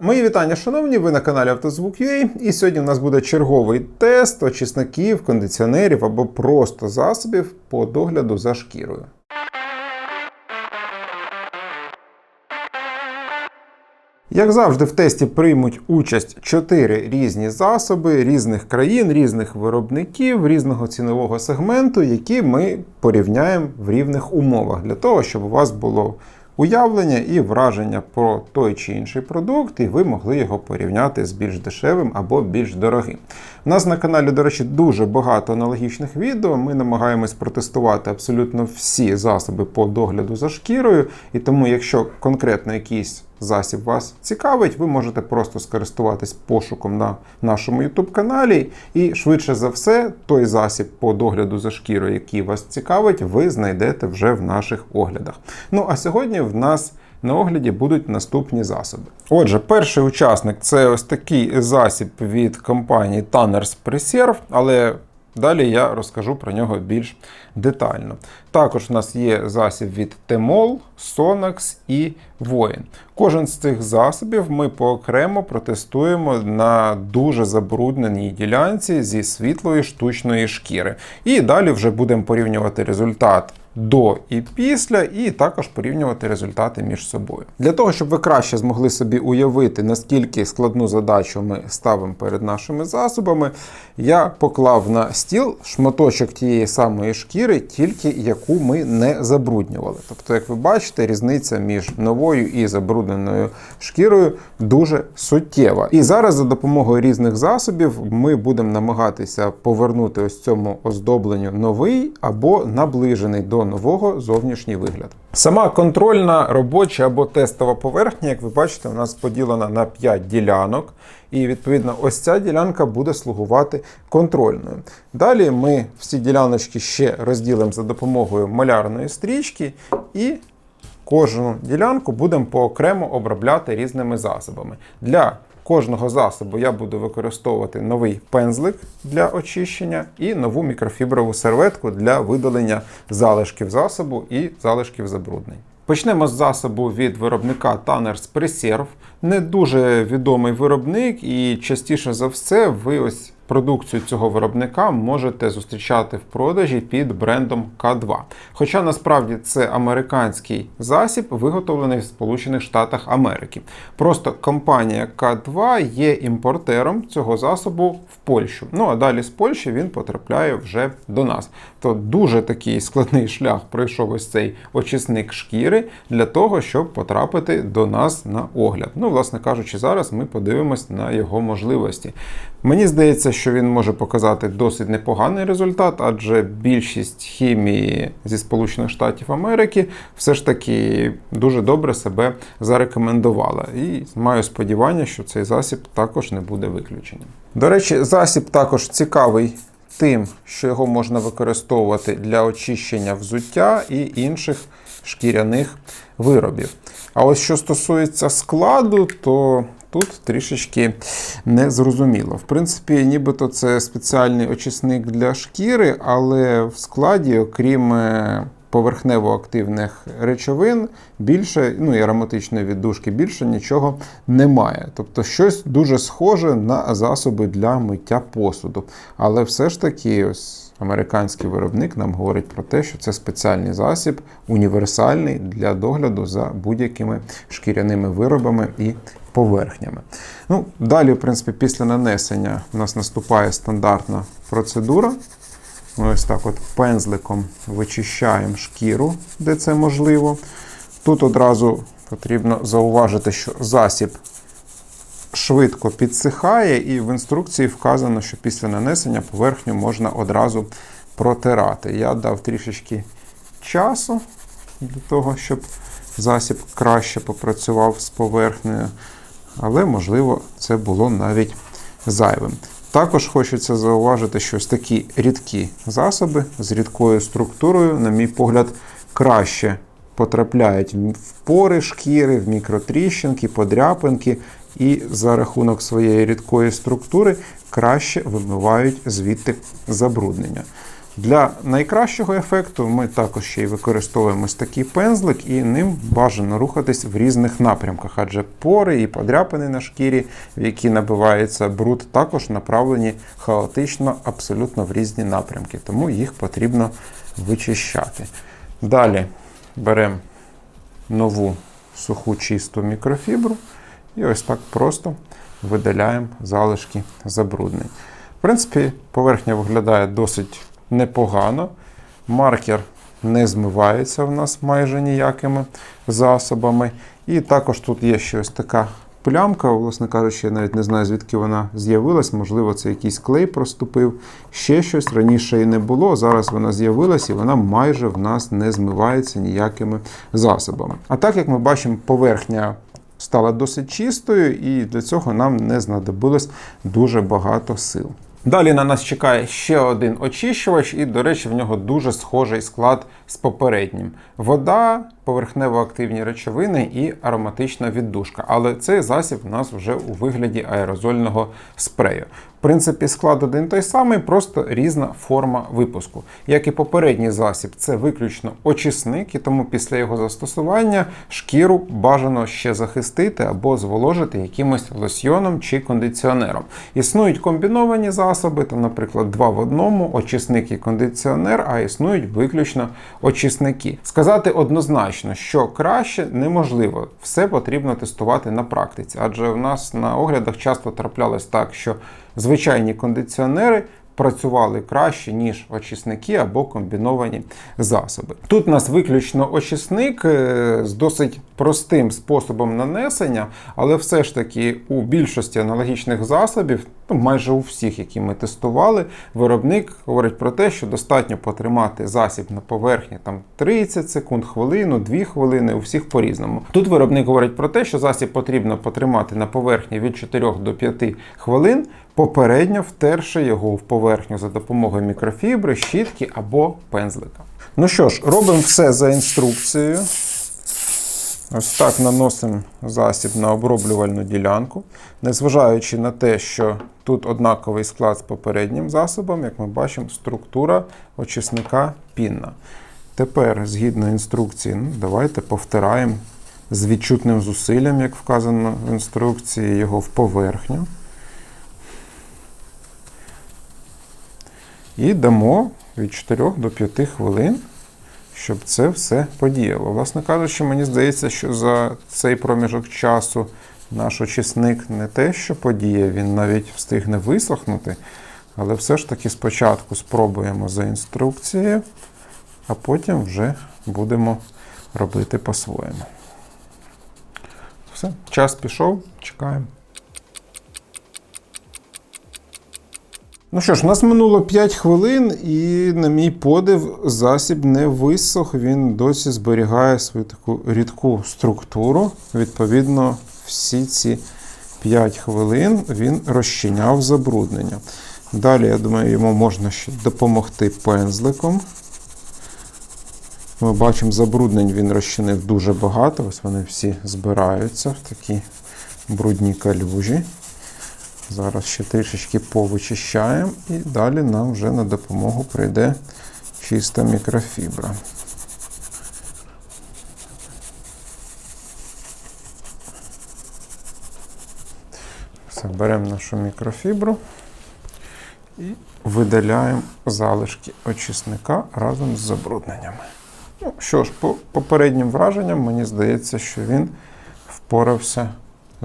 Мої вітання, шановні, ви на каналі Автозвук.ua і сьогодні у нас буде черговий тест очисників, кондиціонерів або просто засобів по догляду за шкірою. Як завжди, в тесті приймуть участь чотири різні засоби різних країн, різних виробників, різного цінового сегменту, які ми порівняємо в рівних умовах для того, щоб у вас було уявлення і враження про той чи інший продукт, і ви могли його порівняти з більш дешевим або більш дорогим. Нас на каналі, до речі, дуже багато аналогічних відео. Ми намагаємось протестувати абсолютно всі засоби по догляду за шкірою, і тому, якщо конкретно якийсь засіб вас цікавить, ви можете просто скористуватись пошуком на нашому YouTube каналі, і швидше за все, той засіб по догляду за шкірою, який вас цікавить, ви знайдете вже в наших оглядах. Ну а сьогодні в нас на огляді будуть наступні засоби. Отже, перший учасник це ось такий засіб від компанії Tanners Preserve, але Далі я розкажу про нього більш детально. Також у нас є засіб від Temol, Sonax і Voin. Кожен з цих засобів ми поокремо протестуємо на дуже забрудненій ділянці зі світлої штучної шкіри. І далі вже будемо порівнювати результат. До і після, і також порівнювати результати між собою. Для того, щоб ви краще змогли собі уявити, наскільки складну задачу ми ставимо перед нашими засобами, я поклав на стіл шматочок тієї самої шкіри, тільки яку ми не забруднювали. Тобто, як ви бачите, різниця між новою і забрудненою шкірою дуже суттєва. І зараз за допомогою різних засобів ми будемо намагатися повернути ось цьому оздобленню новий або наближений до нового зовнішній вигляд. Сама контрольна робоча або тестова поверхня, як ви бачите, у нас поділена на 5 ділянок. І відповідно, ось ця ділянка буде слугувати контрольною. Далі ми всі діляночки ще розділимо за допомогою малярної стрічки і кожну ділянку будемо поокремо обробляти різними засобами. Для кожного засобу я буду використовувати новий пензлик для очищення і нову мікрофіброву серветку для видалення залишків засобу і залишків забруднень. Почнемо з засобу від виробника Tanners Preserve. Не дуже відомий виробник, і частіше за все ви ось продукцію цього виробника можете зустрічати в продажі під брендом К2. Хоча насправді це американський засіб, виготовлений в Сполучених Штатах Америки. Просто компанія К2 є імпортером цього засобу в Польщу. Ну а далі з Польщі він потрапляє вже до нас. То дуже такий складний шлях пройшов ось цей очисник шкіри для того, щоб потрапити до нас на огляд. Ну, власне кажучи, зараз ми подивимось на його можливості. Мені здається, що він може показати досить непоганий результат, адже більшість хімії зі Сполучених Штатів Америки все ж таки дуже добре себе зарекомендувала. І маю сподівання, що цей засіб також не буде виключенням. До речі, засіб також цікавий. Тим, що його можна використовувати для очищення взуття і інших шкіряних виробів. А ось що стосується складу, то тут трішечки незрозуміло. В принципі, нібито це спеціальний очисник для шкіри, але в складі, окрім е, поверхнево-активних речовин, більше, ну і ароматичної віддушки, більше нічого немає. Тобто щось дуже схоже на засоби для миття посуду. Але все ж таки, ось. Американський виробник нам говорить про те, що це спеціальний засіб, універсальний для догляду за будь-якими шкіряними виробами і поверхнями. Ну, Далі, в принципі, після нанесення у нас наступає стандартна процедура. Ми ось так от пензликом вичищаємо шкіру, де це можливо. Тут одразу потрібно зауважити, що засіб швидко підсихає, і в інструкції вказано, що після нанесення поверхню можна одразу протирати. Я дав трішечки часу для того, щоб засіб краще попрацював з поверхнею, але, можливо, це було навіть зайвим. Також хочеться зауважити, що ось такі рідкі засоби з рідкою структурою, на мій погляд, краще потрапляють в пори шкіри, в мікротріщинки, подряпинки, і за рахунок своєї рідкої структури краще вимивають звідти забруднення. Для найкращого ефекту ми також ще й використовуємо ось такий пензлик, і ним бажано рухатись в різних напрямках, адже пори і подряпини на шкірі, в які набивається бруд, також направлені хаотично абсолютно в різні напрямки, тому їх потрібно вичищати. Далі беремо нову суху чисту мікрофібру і ось так просто видаляємо залишки забруднень. В принципі, поверхня виглядає досить непогано. Маркер не змивається в нас майже ніякими засобами. І також тут є ще ось така плямка, власне кажучи, я навіть не знаю, звідки вона з'явилась. Можливо, це якийсь клей проступив. Ще щось раніше і не було. Зараз вона з'явилась і вона майже в нас не змивається ніякими засобами. А так як ми бачимо, поверхня стала досить чистою, і для цього нам не знадобилось дуже багато сил. Далі на нас чекає ще один очищувач, і, до речі, в нього дуже схожий склад з попереднім: вода, поверхнево-активні речовини і ароматична віддушка. Але цей засіб у нас вже у вигляді аерозольного спрею. В принципі, склад один той самий, просто різна форма випуску. Як і попередній засіб, це виключно очисник, і тому після його застосування шкіру бажано ще захистити або зволожити якимось лосьйоном чи кондиціонером. Існують комбіновані засоби, там, наприклад, два в одному, очисник і кондиціонер, а існують виключно очисники. Сказати однозначно, що краще неможливо, все потрібно тестувати на практиці, адже в нас на оглядах часто траплялось так, що звичайні кондиціонери. Працювали краще, ніж очисники або комбіновані засоби. Тут у нас виключно очисник е, з досить простим способом нанесення, але все ж таки у більшості аналогічних засобів, ну майже у всіх, які ми тестували, виробник говорить про те, що достатньо потримати засіб на поверхні там 30 секунд, хвилину, 2 хвилини, у всіх по-різному. Тут виробник говорить про те, що засіб потрібно потримати на поверхні від 4 до 5 хвилин попередньо втерши його в поверхню за допомогою мікрофібри, щітки або пензлика. Ну що ж, робимо все за інструкцією. Ось так наносимо засіб на оброблювальну ділянку. Незважаючи на те, що тут однаковий склад з попереднім засобом, як ми бачимо, структура очисника пінна. Тепер, згідно інструкції, ну, давайте повтираємо з відчутним зусиллям, як вказано в інструкції, його в поверхню. І дамо від 4 до 5 хвилин, щоб це все подіяло. Власне кажучи, мені здається, що за цей проміжок часу наш очисник не те, що подіє, він навіть встигне висохнути. Але все ж таки спочатку спробуємо за інструкцією, а потім вже будемо робити по-своєму. Все, час пішов, чекаємо. Ну що ж, у нас минуло 5 хвилин, і, на мій подив, засіб не висох, він досі зберігає свою таку рідку структуру. Відповідно, всі ці 5 хвилин він розчиняв забруднення. Далі, я думаю, йому можна ще допомогти пензликом. Ми бачимо, забруднень він розчинив дуже багато. Ось вони всі збираються в такі брудні калюжі. Зараз ще трішечки повичищаємо і далі нам вже на допомогу прийде чиста мікрофібра. Все, беремо нашу мікрофібру і видаляємо залишки очисника разом з забрудненнями. Ну, що ж, по попереднім враженням, мені здається, що він впорався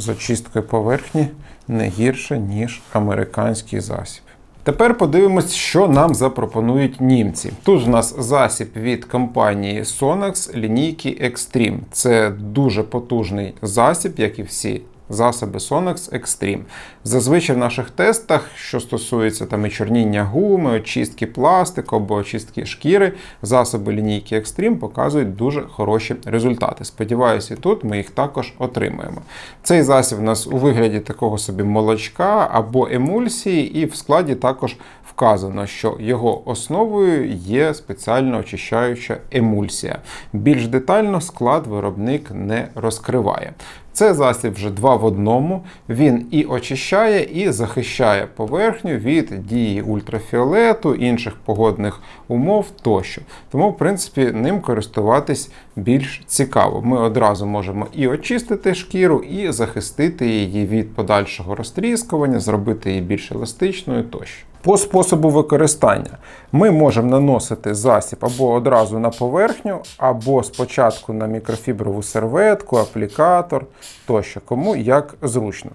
з очисткою поверхні не гірше, ніж американський засіб. Тепер подивимось, що нам запропонують німці. Тут у нас засіб від компанії Sonax лінійки Extreme. Це дуже потужний засіб, як і всі засоби Sonax Extreme. Зазвичай в наших тестах, що стосується там і чорніння гуми, очистки пластику або очистки шкіри, засоби лінійки Extreme показують дуже хороші результати. Сподіваюся, тут ми їх також отримаємо. Цей засіб у нас у вигляді такого собі молочка або емульсії, і в складі також вказано, що його основою є спеціально очищаюча емульсія. Більш детально склад виробник не розкриває. Це засіб вже два в одному. Він і очищає, і захищає поверхню від дії ультрафіолету, інших погодних умов тощо. Тому, в принципі, ним користуватись більш цікаво. Ми одразу можемо і очистити шкіру, і захистити її від подальшого розтріскування, зробити її більш еластичною тощо. По способу використання ми можемо наносити засіб або одразу на поверхню, або спочатку на мікрофіброву серветку, аплікатор тощо, кому як зручно.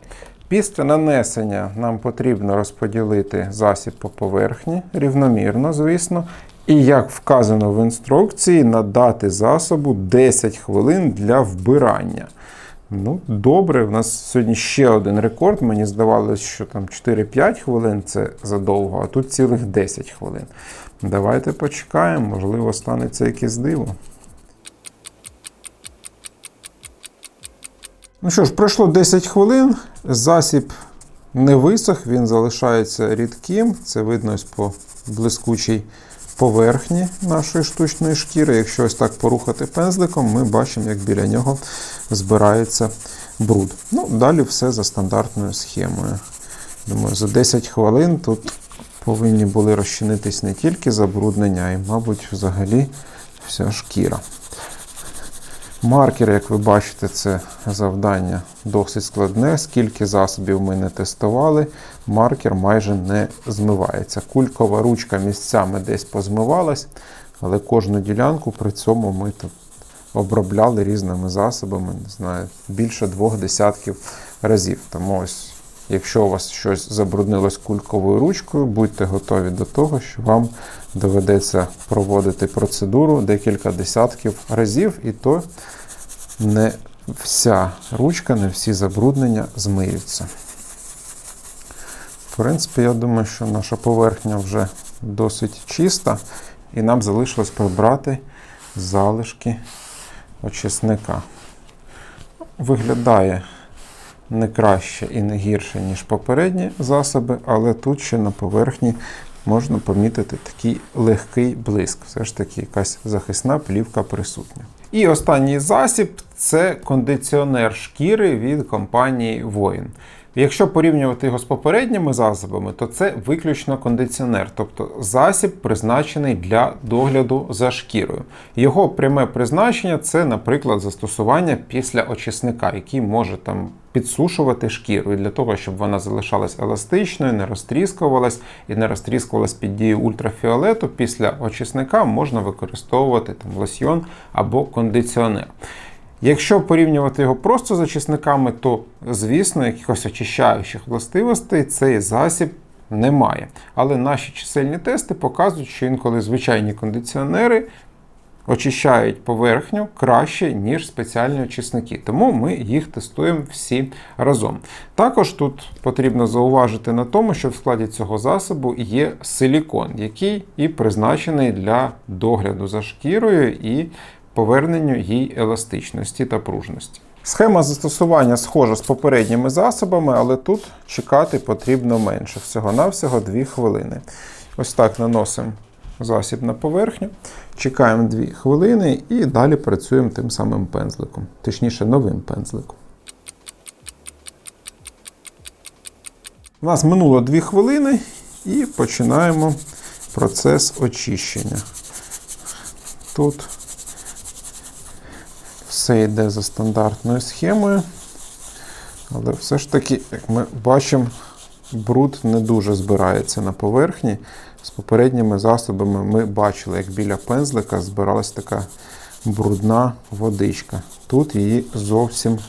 Після нанесення нам потрібно розподілити засіб по поверхні рівномірно, звісно. І як вказано в інструкції, надати засобу 10 хвилин для вбирання. Ну, добре, в нас сьогодні ще один рекорд. Мені здавалося, що там 4-5 хвилин це задовго, а тут цілих 10 хвилин. Давайте почекаємо, можливо, станеться якесь диво. Ну що ж, пройшло 10 хвилин. Засіб не висох, він залишається рідким. Це видно по блискучій поверхні нашої штучної шкіри. Якщо ось так порухати пензликом, ми бачимо, як біля нього збирається бруд. Ну, Далі все за стандартною схемою. Думаю, за 10 хвилин тут повинні були розчинитись не тільки забруднення, а й, мабуть, взагалі вся шкіра. Маркер, як ви бачите, це завдання досить складне. Скільки засобів ми не тестували, маркер майже не змивається. Кулькова ручка місцями десь позмивалась, але кожну ділянку при цьому ми тут обробляли різними засобами, не знаю, більше двох десятків разів. Тому ось, якщо у вас щось забруднилось кульковою ручкою, будьте готові до того, що вам доведеться проводити процедуру декілька десятків разів, і то не вся ручка, не всі забруднення змиються. В принципі, я думаю, що наша поверхня вже досить чиста, і нам залишилось прибрати залишки очисника. Виглядає не краще і не гірше, ніж попередні засоби, але тут ще на поверхні можна помітити такий легкий блиск. Все ж таки, якась захисна плівка присутня. І останній засіб це кондиціонер шкіри від компанії Воїн. Якщо порівнювати його з попередніми засобами, то це виключно кондиціонер, тобто засіб призначений для догляду за шкірою. Його пряме призначення це, наприклад, застосування після очисника, який може там підсушувати шкіру, і для того, щоб вона залишалась еластичною, не розтріскувалась і не розтріскувалась під дією ультрафіолету, після очисника можна використовувати там лосьйон або кондиціонер. Якщо порівнювати його просто з очисниками, то, звісно, якихось очищаючих властивостей цей засіб не має. Але наші чисельні тести показують, що інколи звичайні кондиціонери очищають поверхню краще, ніж спеціальні очисники. Тому ми їх тестуємо всі разом. Також тут потрібно зауважити на тому, що в складі цього засобу є силікон, який і призначений для догляду за шкірою і поверненню їй еластичності та пружності. Схема застосування схожа з попередніми засобами, але тут чекати потрібно менше. Всього-навсього 2 хвилини. Ось так наносимо засіб на поверхню, чекаємо 2 хвилини і далі працюємо тим самим пензликом, точніше, новим пензликом. У нас минуло 2 хвилини і починаємо процес очищення. Тут все йде за стандартною схемою. Але все ж таки, як ми бачимо, бруд не дуже збирається на поверхні. З попередніми засобами ми бачили, як біля пензлика збиралась така брудна водичка. Тут її зовсім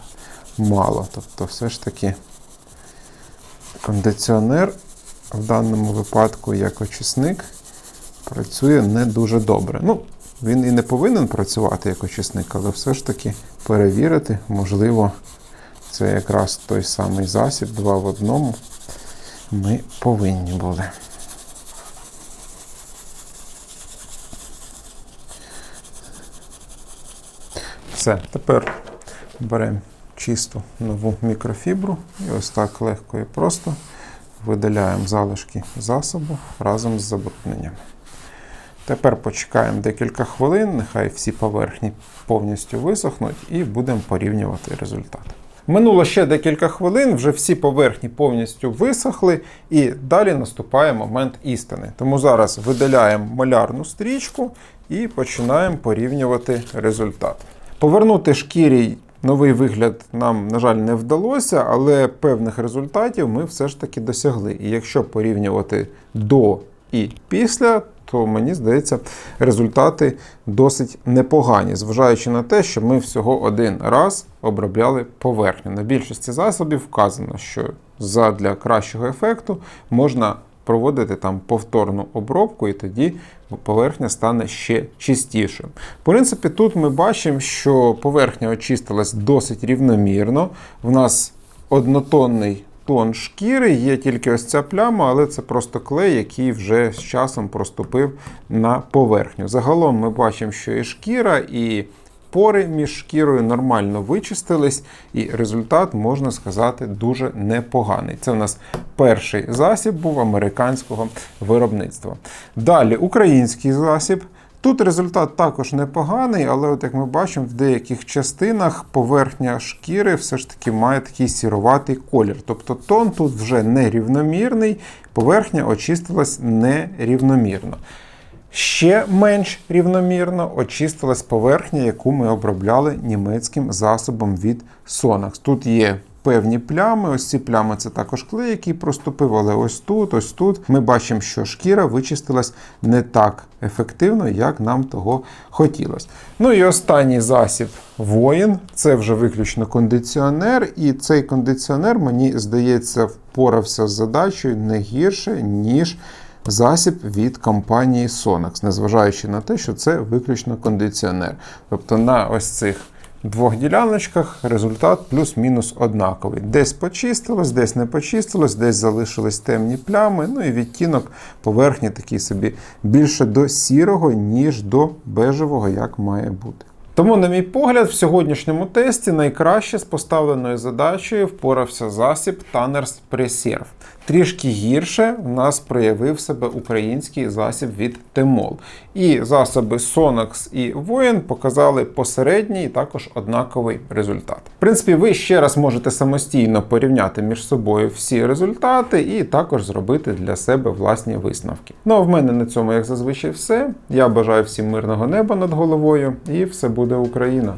мало. Тобто, все ж таки кондиціонер в даному випадку як очисник працює не дуже добре. Ну, він і не повинен працювати як очисник, але все ж таки перевірити, можливо, це якраз той самий засіб, два в одному. Ми повинні були. Все, тепер беремо чисту нову мікрофібру і ось так легко і просто видаляємо залишки засобу разом з забрудненням. Тепер почекаємо декілька хвилин, нехай всі поверхні повністю висохнуть, і будемо порівнювати результат. Минуло ще декілька хвилин, вже всі поверхні повністю висохли, і далі наступає момент істини. Тому зараз видаляємо малярну стрічку і починаємо порівнювати результат. Повернути шкірі новий вигляд нам, на жаль, не вдалося, але певних результатів ми все ж таки досягли. І якщо порівнювати до і після, то мені здається, результати досить непогані, зважаючи на те, що ми всього один раз обробляли поверхню. На більшості засобів вказано, що задля кращого ефекту можна проводити там повторну обробку, і тоді поверхня стане ще чистішою. В принципі, тут ми бачимо, що поверхня очистилась досить рівномірно. В нас однотонний тон шкіри, є тільки ось ця пляма, але це просто клей, який вже з часом проступив на поверхню. Загалом ми бачимо, що і шкіра, і пори між шкірою нормально вичистились, і результат, можна сказати, дуже непоганий. Це у нас перший засіб був американського виробництва. Далі український засіб. Тут результат також непоганий, але от як ми бачимо, в деяких частинах поверхня шкіри все ж таки має такий сіроватий колір. Тобто тон тут вже нерівномірний, поверхня очистилась нерівномірно. Ще менш рівномірно очистилась поверхня, яку ми обробляли німецьким засобом від Sonax. Тут є певні плями. Ось ці плями це також клей, який проступив, але ось тут, ось тут ми бачимо, що шкіра вичистилась не так ефективно, як нам того хотілося. Ну і останній засіб воїн це вже виключно кондиціонер, і цей кондиціонер, мені здається, впорався з задачею не гірше, ніж. Засіб від компанії Sonax, незважаючи на те, що це виключно кондиціонер. Тобто на ось цих двох діляночках результат плюс-мінус однаковий. Десь почистилось, десь не почистилось, десь залишились темні плями. Ну і відтінок поверхні такий собі більше до сірого, ніж до бежевого, як має бути. Тому, на мій погляд, в сьогоднішньому тесті найкраще з поставленою задачею впорався засіб Tanners Preserve. Трішки гірше в нас проявив себе український засіб від Темол. І засоби Sonax і Воїн показали посередній і також однаковий результат. В принципі, ви ще раз можете самостійно порівняти між собою всі результати і також зробити для себе власні висновки. Ну а в мене на цьому, як зазвичай, все. Я бажаю всім мирного неба над головою і все буде Україна!